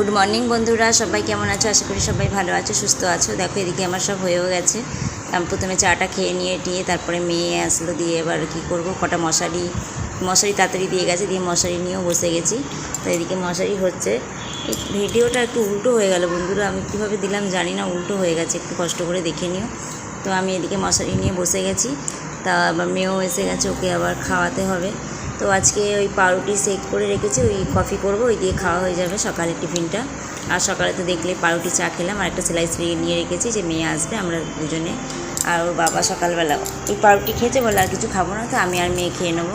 Good morning বন্ধুরা, সবাই কেমন আছো? আশা করি সবাই ভালো আছো, সুস্থ আছো। দেখো, এদিকে আমার সব হয়েও গেছে। আমি প্রথমে চাটা খেয়ে নিয়ে টিয়ে তারপরে মেয়ে আসলো দিয়ে এবার কী করব? কটা মশারি মশারি তাড়াতাড়ি দিয়ে গেছে, দিয়ে মশারি নিয়েও বসে গেছি। তো এদিকে মশারি হচ্ছে। এই ভিডিওটা একটু উল্টো হয়ে গেল বন্ধুরা, আমি কীভাবে দিলাম জানি না, উল্টো হয়ে গেছে, একটু কষ্ট করে দেখে নিও। তো আমি এদিকে মশারি নিয়ে বসে গেছি। তা আবার মেয়েও এসে গেছে, ওকে আবার খাওয়াতে হবে। তো আজকে ওই পাউরুটি সেক করে রেখেছি, ওই কফি করব, ওই দিয়ে খাওয়া হয়ে যাবে সকালের টিফিনটা। আর সকালে তো দেখলে পাউরুটি চা খেলাম, আর একটা সেলাই স্লাইস নিয়ে রেখেছি, যে মেয়ে আসবে আমরা দুজনে। আর ওর বাবা সকালবেলা ওই পাউরুটি খেয়েছে বলে আর কিছু খাব না, তো আমি আর মেয়ে খেয়ে নেব।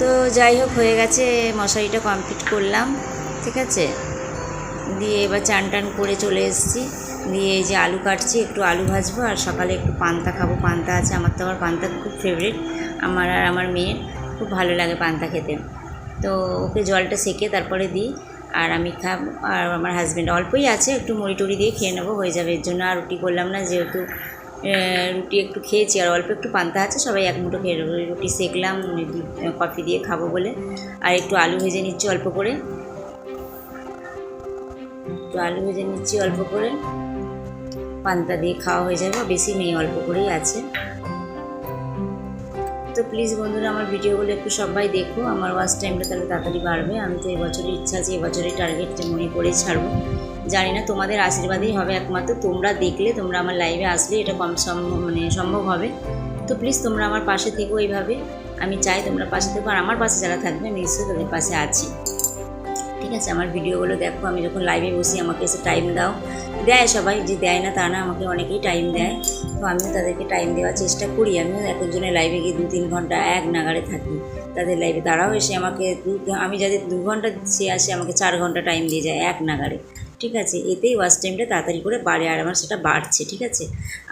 তো যাই হোক, হয়ে গেছে, মশারিটা কমপ্লিট করলাম, ঠিক আছে? দিয়ে এবার চান টান করে চলে এসেছি। দিয়ে যে আলু কাটছি, একটু আলু ভাজবো, আর সকালে একটু পান্তা খাব। পান্তা আছে, আমার তো আমার পান্তা খুব ফেভারিট আমার আর আমার মেয়ের। খুব ভালো লাগে পান্তা খেতে। তো ওকে জলটা সেকে তারপরে দিই। আর আমি খাব, আর আমার হাজব্যান্ড অল্পই আছে, একটু মুড়ি টুড়ি দিয়ে খেয়ে নেব, হয়ে যাবে। এর জন্য আর রুটি করলাম না, যেহেতু রুটি একটু খেয়েছি, আর অল্প একটু পান্তা আছে, সবাই এক মুঠো খেয়ে নেব। রুটি সেকলাম কফি দিয়ে খাব বলে। আর একটু আলু ভেজে নিচ্ছি অল্প করে। একটু আলু ভেজে নিচ্ছি অল্প করে। পান্তা দিয়ে খাওয়া হয়ে যাবে, বেশি নেই, অল্প করেই আছে। তো প্লিজ বন্ধুরা, আমার ভিডিওগুলো একটু সবাই দেখো। আমার ওয়াচ টাইমটা তাহলে তাড়াতাড়ি বাড়বে। আমি তো এবছরের ইচ্ছা আছে এবছরের টার্গেটটা মনে করে ছাড়বো। জানি না, তোমাদের আশীর্বাদেই হবে একমাত্র। তোমরা দেখলে, তোমরা আমার লাইভে আসলে এটা কম সম্ভব মানে সম্ভব হবে। তো প্লিজ তোমরা আমার পাশে থেকো এইভাবে। আমি চাই তোমরা পাশে থেকো। আর আমার পাশে যারা থাকবে, আমি নিশ্চয়ই তাদের পাশে আছি। ঠিক আছে, আমার ভিডিওগুলো দেখো, আমি যখন লাইভে বসি, আমাকে এসে টাইম দাও। দেয় সবাই, যে দেয় না তা না, আমাকে অনেকেই টাইম দেয়। তো আমিও তাদেরকে টাইম দেওয়ার চেষ্টা করি, আমিও এক একজনের লাইভে গিয়ে দু তিন ঘণ্টা এক নাগারে থাকি তাদের লাইভে তারাও এসে আমাকে দু, আমি যাদের দু ঘণ্টা সে আসে, আমাকে চার ঘণ্টা টাইম দিয়ে যায় এক নাগারে ঠিক আছে, এতেই ওয়াচ টাইমটা তাড়াতাড়ি করে বাড়ে আর আমার সেটা বাড়ছে, ঠিক আছে?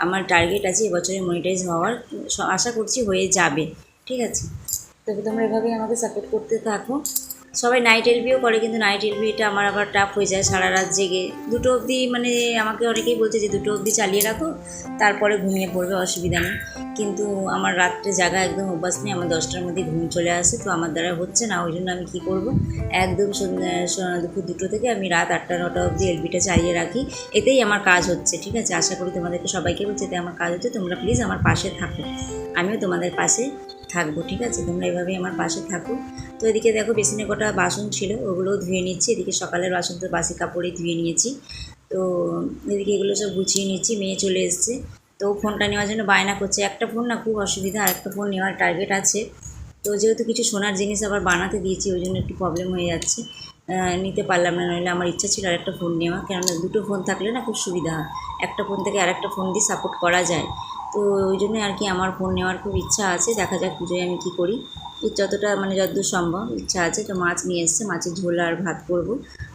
আমার টার্গেট আছে এবছরে মনিটাইজ হওয়ার, আশা করছি হয়ে যাবে, ঠিক আছে? তবে তোমরা এভাবেই আমাকে সাপোর্ট করতে থাকো। সবাই নাইট এলবিও করে, কিন্তু নাইট এলবিটা আমার আবার টাফ হয়ে যায় সারা রাত জেগে। দুটো অবধি মানে আমাকে অনেকেই বলছে যে দুটো অবধি চালিয়ে রাখো, তারপরে ঘুমিয়ে পড়বে, অসুবিধা নেই। কিন্তু আমার রাত্রে জাগা একদম অভ্যাস নেই, আমার দশটার মধ্যে ঘুম চলে আসে, তো আমার দ্বারা হচ্ছে না, ওই জন্য আমি কী করব? একদম দুপুর দুটো থেকে আমি রাত আটটা, নটা অবধি এলবিটা চালিয়ে রাখি, এতেই আমার কাজ হচ্ছে, ঠিক আছে? আশা করি তোমাদেরকে সবাইকে বলছে এতে আমার কাজ হচ্ছে, তোমরা প্লিজ আমার পাশে থাকো। আমিও তোমাদের পাশে থাকব, ঠিক আছে? তোমরা এভাবেই আমার পাশে থাকো। তো এদিকে দেখো বেসিনে কটা বাসন ছিল, ওগুলোও ধুয়ে নিচ্ছি। এদিকে সকালের বাসন তো বাসি কাপড়ে ধুয়ে নিয়েছি। তো এদিকে এগুলো সব গুছিয়ে নিচ্ছি, মেয়ে চলে এসছে। তো ফোনটা নেওয়ার জন্য বায়না করছে। একটা ফোন না খুব অসুবিধা, আর একটা ফোন নেওয়ার টার্গেট আছে। তো যেহেতু কিছু সোনার জিনিস আবার বানাতে দিয়েছি, ওই জন্য একটু প্রবলেম হয়ে যাচ্ছে। নিতে পারলাম না, নইলে আমার ইচ্ছা ছিল আরেকটা ফোন নেওয়া কেননা দুটো ফোন থাকলে না খুব সুবিধা হয়। একটা ফোন থেকে আরেকটা ফোন দিয়ে সাপোর্ট করা যায়। তো ওই জন্য আর কি আমার ফোন নেওয়ার খুব ইচ্ছা আছে। দেখা যাক পুজোয় আমি কী করি। যতটা মানে যতদূর সম্ভব ইচ্ছা আছে। তো মাছ নিয়ে এসছে, মাছের ঝোল আর ভাত করব।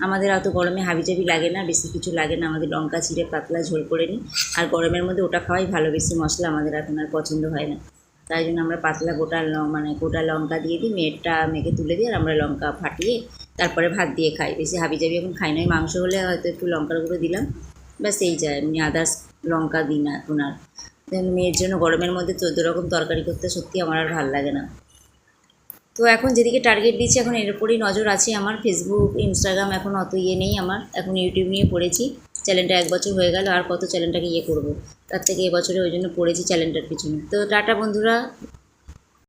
আমাদের অত গরমে হাবিজাবি লাগে না, বেশি কিছু লাগে না। আমাদের লঙ্কা চিড়ে পাতলা ঝোল করে নিই। আর গরমের মধ্যে ওটা খাওয়াই ভালো, বেশি মশলা আমাদের এখন আর পছন্দ হয় না। তাই জন্য আমরা পাতলা গোটা মানে গোটা লঙ্কা দিয়ে দিই, মেয়েরটা মেখে তুলে দিই আর আমরা লঙ্কা ফাটিয়ে তারপরে ভাত দিয়ে খাই। বেশি হাবিজাবি এখন খাই না। ওই মাংস হলে হয়তো একটু লঙ্কার গুঁড়ো দিলাম। ব্যাস এই যায়। আদার্স লঙ্কা দিই না এখন আর। মেয়ের জন্য গরমের মধ্যে চোদ্দ রকম তরকারি করতে সত্যি আমার আর ভালো লাগে না। তো এখন যেদিকে টার্গেট দিচ্ছি, এখন এর উপরেই নজর আছে আমার ফেসবুক ইনস্টাগ্রাম এখন অত ইয়ে নেই আমার। এখন ইউটিউব নিয়ে পড়েছি। চ্যানেলটা এক বছর হয়ে গেল, আর কত চ্যানেলটাকে ইয়ে করব? তার থেকে এবছরে ওই জন্য পড়েছি চ্যানেলটার পিছনে। তো টাটা বন্ধুরা